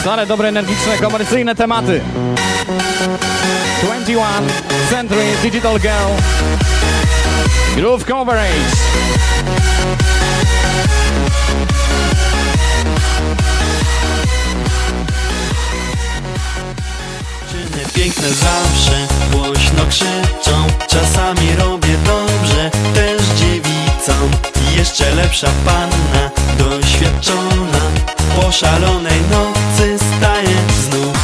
Stare, dobre, energiczne, komercyjne tematy. 21 Century Digital Girl. Groove Coverage. Dziewczyny piękne zawsze, głośno krzyk. Jeszcze lepsza panna, doświadczona Po szalonej nocy staje znów.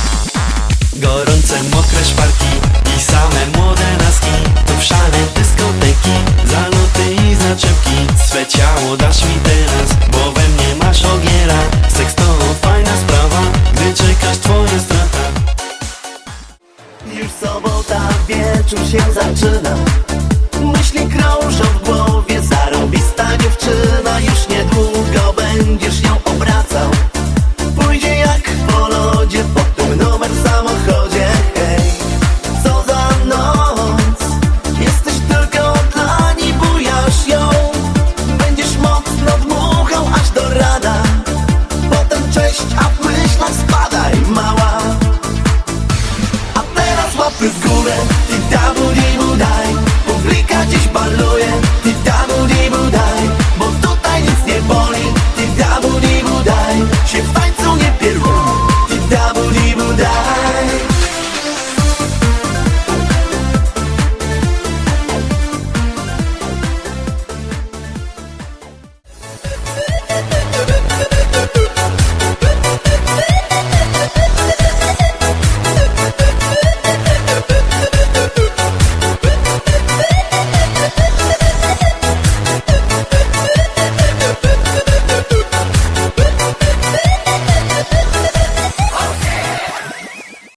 Gorące, mokre szparki i same młode laski Tu w szale dyskoteki, zaloty i zaczepki. Swe ciało dasz mi teraz, bo we mnie masz ogiera. Seks to fajna sprawa, gdy czekasz twoja strata. Już sobota, wieczór się zaczyna. Myśli krążą cześć, a po leślach spadaj mała. A teraz łapy w górę.